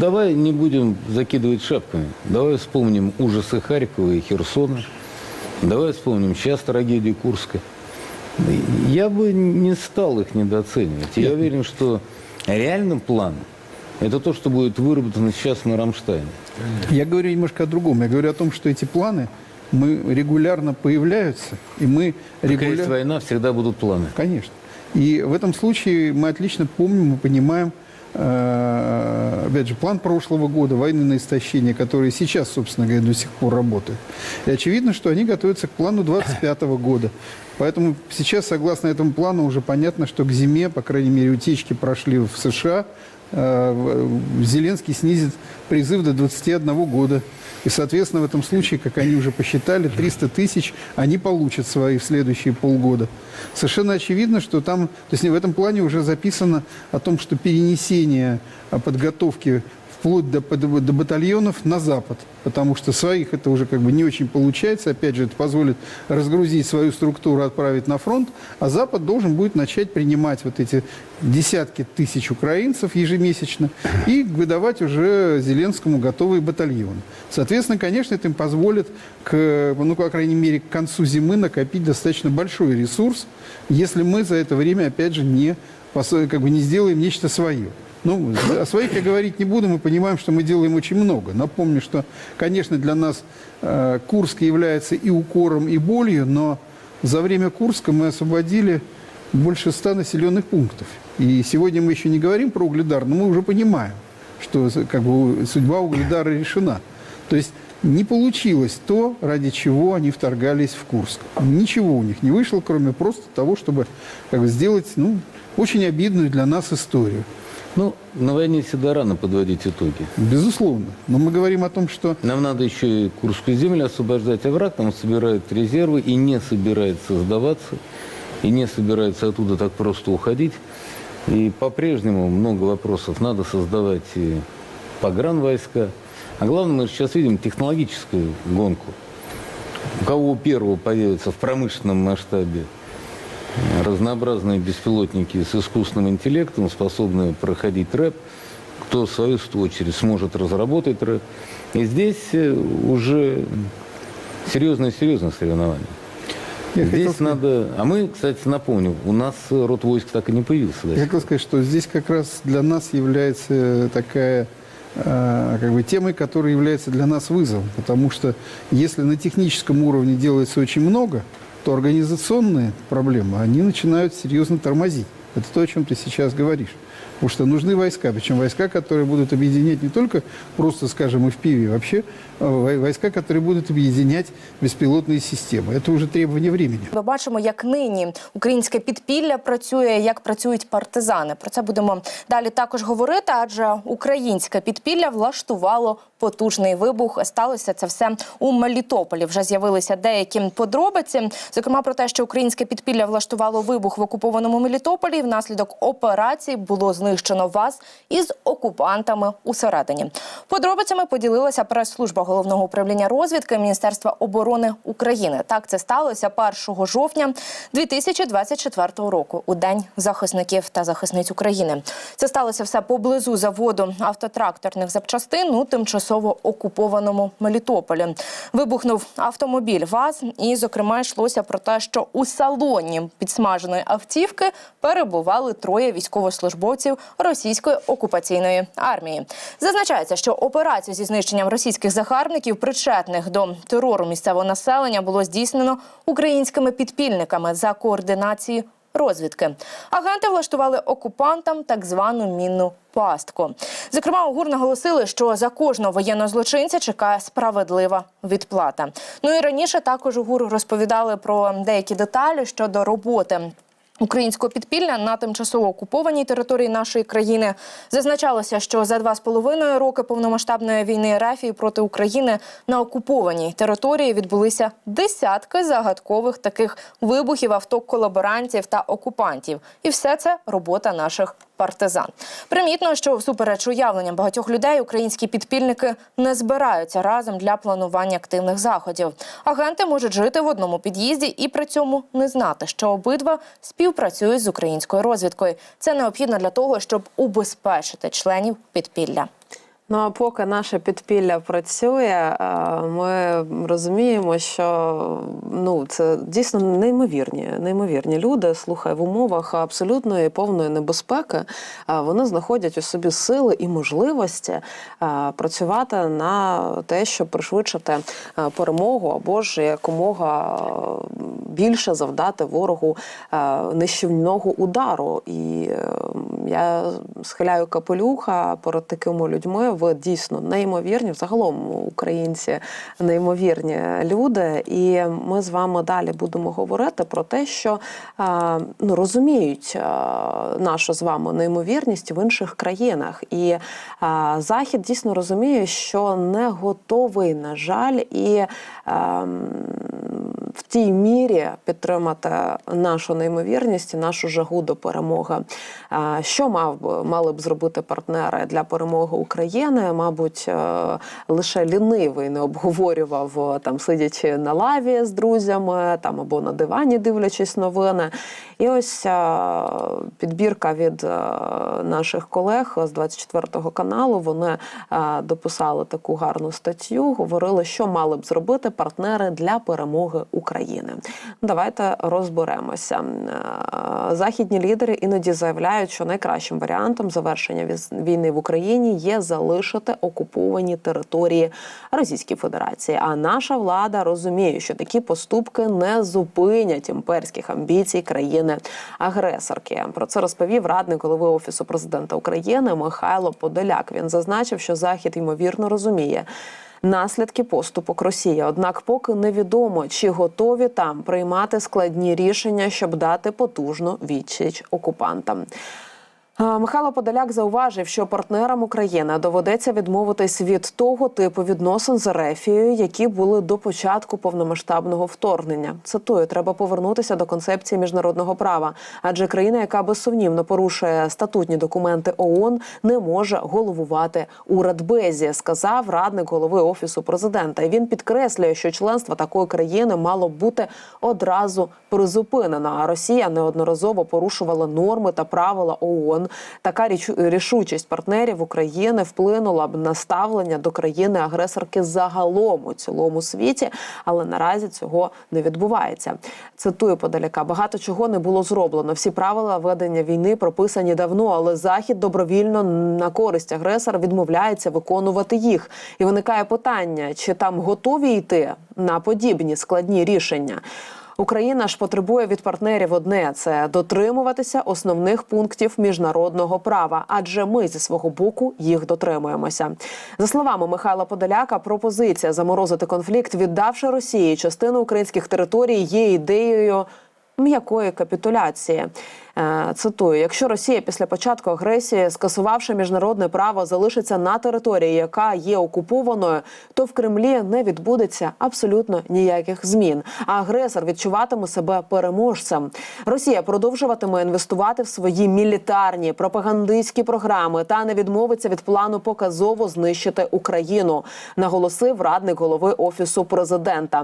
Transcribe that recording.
Давай не будем закидывать шапками. Давай вспомним ужасы Харькова и Херсона. Давай вспомним сейчас трагедию Курска. Я бы не стал их недооценивать. Я уверен, что реальным планом это то, что будет выработано сейчас на Рамштайне. Я говорю немножко о другом. Я говорю о том, что эти планы мы регулярно появляются, и мы Пока есть регулярно... война, всегда будут планы. Конечно. И в этом случае мы отлично помним и понимаем, опять же, план прошлого года, войны на истощение, которые сейчас, собственно говоря, до сих пор работают. И очевидно, что они готовятся к плану 25 года. Поэтому сейчас, согласно этому плану, уже понятно, что к зиме, по крайней мере, утечки прошли в США, э, Зеленский снизит призыв до 21 года. И, соответственно, в этом случае, как они уже посчитали, 300 тысяч они получат свои в следующие полгода. Совершенно очевидно, что там, то есть в этом плане уже записано о том, что перенесение а, подготовки вплоть до, до, до батальонов на запад, потому что своих это уже как бы не очень получается. Опять же, это позволит разгрузить свою структуру, отправить на фронт, а Запад должен будет начать принимать вот эти десятки тысяч украинцев ежемесячно и выдавать уже Зеленскому готовые батальоны. Соответственно, конечно, это им позволит, к, ну, по крайней мере, к концу зимы накопить достаточно большой ресурс, если мы за это время, опять же, не, как бы не сделаем нечто свое. Ну, о своих я говорить не буду, мы понимаем, что мы делаем очень много. Напомню, что, конечно, для нас э, Курск является и укором, и болью, но за время Курска мы освободили больше ста населенных пунктов. И сегодня мы еще не говорим про Угледар, но мы уже понимаем, что как бы, судьба Угледара решена. То есть не получилось то, ради чего они вторгались в Курск. Ничего у них не вышло, кроме просто того, чтобы как бы, сделать ну, очень обидную для нас историю. Ну, на войне всегда рано подводить итоги. Безусловно. Но мы говорим о том, что Нам надо еще и Курскую землю освобождать, а враг там собирает резервы и не собирается сдаваться, и не собирается оттуда так просто уходить. И по-прежнему много вопросов. Надо создавать и погранвойска. А главное, мы сейчас видим технологическую гонку. У кого у первого появится в промышленном масштабе разнообразные беспилотники с искусственным интеллектом, способные проходить рэп, кто в свою очередь сможет разработать рэп. И здесь э, уже серьезное-серьезное соревнование. Я хотел здесь сказать- надо... А мы, кстати, напомню, у нас э, род войск так и не появился. Я хотел сказать, что здесь как раз для нас является такая э, как бы темой, которая является для нас вызовом. Потому что если на техническом уровне делается очень много, то организационные проблемы, они начинают серьезно тормозить. Это то, о чем ты сейчас говоришь. Потому что нужны войска, причем войска, которые будут объединять не только просто, скажем, FPV, вообще а вой- войска, которые будут объединять беспилотные системы. Это уже требование времени. Ми бачимо, як нині українське підпілля працює, як працюють партизани. Про це будемо далі також говорити, адже українське підпілля влаштувало потужний вибух. Сталося це все у Мелітополі. Вже з'явилися деякі подробиці. Зокрема, про те, що українське підпілля влаштувало вибух в окупованому Мелітополі. Внаслідок операції було знищено вас із окупантами усередині. Подробицями поділилася прес-служба головного управління розвідки Міністерства оборони України. Так це сталося 1 жовтня 2024 року, у день захисників та захисниць України. Це сталося все поблизу заводу автотракторних запчастин у тимчасово окупованому Мелітополі. Вибухнув автомобіль ВАЗ, і, зокрема, йшлося про те, що у салоні підсмаженої автівки перебували троє військовослужбовців російської окупаційної армії. Зазначається, що операцію зі знищенням російських загарбників, причетних до терору місцевого населення, було здійснено українськими підпільниками за координації розвідки. Агенти влаштували окупантам так звану мінну пастку. Зокрема, у ГУР наголосили, що за кожного воєнного злочинця чекає справедлива відплата. Ну і раніше також у ГУР розповідали про деякі деталі щодо роботи. Українського підпілля на тимчасово окупованій території нашої країни зазначалося, що за два з половиною роки повномасштабної війни РФ проти України на окупованій території відбулися десятки загадкових таких вибухів авто колаборантів та окупантів, і все це робота наших партизан. Примітно, що всупереч уявленням багатьох людей українські підпільники не збираються разом для планування активних заходів. Агенти можуть жити в одному під'їзді і при цьому не знати, що обидва співпрацюють з українською розвідкою. Це необхідно для того, щоб убезпечити членів підпілля. Ну а поки наше підпілля працює, е, ми розуміємо, що ну це дійсно неймовірні, неймовірні люди. Слухай, в умовах абсолютної повної небезпеки е, вони знаходять у собі сили і можливості е, працювати на те, щоб пришвидшити перемогу або ж якомога більше завдати ворогу нищівного удару. І я схиляю капелюха перед такими людьми. Ви дійсно неймовірні. Загалом українці неймовірні люди. І ми з вами далі будемо говорити про те, що ну, розуміють нашу з вами неймовірність в інших країнах. І Захід дійсно розуміє, що не готовий, на жаль, і в тій мірі підтримати нашу неймовірність і нашу жагу до перемоги. Е, Що мав би мали б зробити партнери для перемоги України? Мабуть, е, лише лінивий не обговорював е, там, сидячи на лаві з друзями, там або на дивані, дивлячись новини. І ось е, підбірка від наших колег з 24 каналу. Вони дописали таку гарну статтю. Говорили, що мали б зробити партнери для перемоги України. Давайте розберемося. Західні лідери іноді заявляють, що найкращим варіантом завершення війни в Україні є залишити окуповані території Російської Федерації. А наша влада розуміє, що такі поступки не зупинять імперських амбіцій країни-агресорки. Про це розповів радник голови офісу президента України Михайло Подоляк. Він зазначив, що Захід ймовірно розуміє. Наслідки поступок Росії, однак, поки невідомо, чи готові там приймати складні рішення, щоб дати потужну відсіч окупантам. А, Михайло Подоляк зауважив, що партнерам України доведеться відмовитись від того типу відносин з Ерефією, які були до початку повномасштабного вторгнення. Цитую, треба повернутися до концепції міжнародного права, адже країна, яка безсумнівно порушує статутні документи ООН, не може головувати у Радбезі, сказав радник голови офісу президента. І він підкреслює, що членство такої країни мало бути одразу призупинено. А Росія неодноразово порушувала норми та правила ООН. Така річ- рішучість партнерів України вплинула б на ставлення до країни-агресорки загалом у цілому світі, але наразі цього не відбувається. Цитую подаляка: багато чого не було зроблено. Всі правила ведення війни прописані давно, але захід добровільно на користь агресора відмовляється виконувати їх. І виникає питання, чи там готові йти на подібні складні рішення. Україна ж потребує від партнерів одне це дотримуватися основних пунктів міжнародного права, адже ми зі свого боку їх дотримуємося. За словами Михайла Подоляка, пропозиція заморозити конфлікт, віддавши Росії частину українських територій, є ідеєю м'якої капітуляції. Е, Цитую: якщо Росія після початку агресії, скасувавши міжнародне право, залишиться на території, яка є окупованою, то в Кремлі не відбудеться абсолютно ніяких змін. А агресор відчуватиме себе переможцем. Росія продовжуватиме інвестувати в свої мілітарні пропагандистські програми та не відмовиться від плану показово знищити Україну, наголосив радник голови офісу президента.